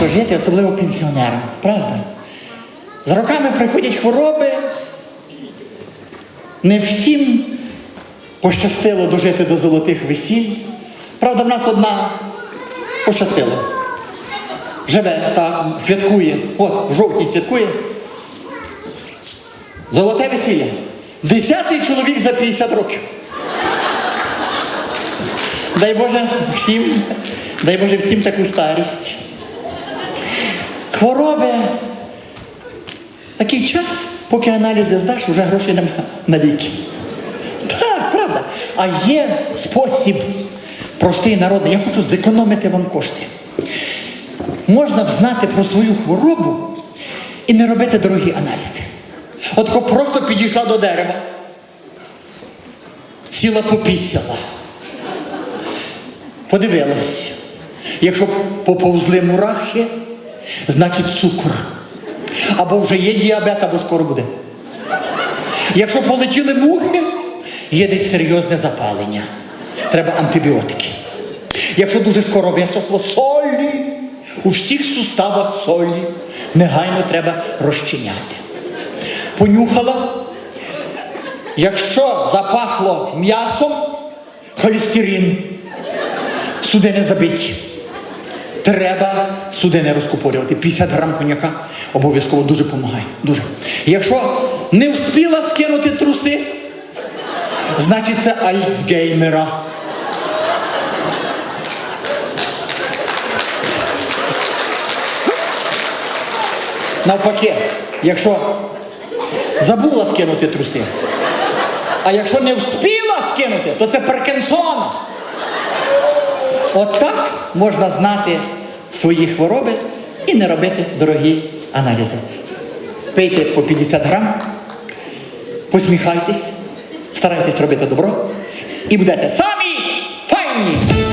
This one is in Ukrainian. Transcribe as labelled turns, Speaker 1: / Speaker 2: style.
Speaker 1: важко жити, особливо пенсіонерам, правда? З роками приходять хвороби. Не всім пощастило дожити до золотих весіль. Правда, в нас одна пощастило. Живе та святкує. От, в жовтні святкує. Золоте весілля. Десятий чоловік за 50 років. Дай Боже всім, дай Боже всім таку старість. Хвороби. Такий час, поки аналізи здаш, вже грошей немає на ліки. Так, правда. А є спосіб простий народний. Я хочу зекономити вам кошти. Можна взнати про свою хворобу і не робити дорогі аналізи. От просто підійшла до дерева, сіла попісяла, подивилась. Якщо поповзли мурахи, значить цукор. Або вже є діабет, або скоро буде. Якщо полетіли мухи, є десь серйозне запалення. Треба антибіотики. Якщо дуже скоро висохло солі, у всіх суставах солі, негайно треба розчиняти. Понюхала. Якщо запахло м'ясом, холестерин, судини забиті. Треба судини розкупорювати. 50 грам коньяка обов'язково дуже допомагає. Дуже. Якщо не встигла скинути труси, значить це Альцгеймера. Навпаки, якщо забула скинути труси, а якщо не встигла скинути, то це Паркінсона. От так можна знати свої хвороби і не робити дорогі аналізи. Пийте по 50 грам, посміхайтесь, старайтесь робити добро і будете самі файні!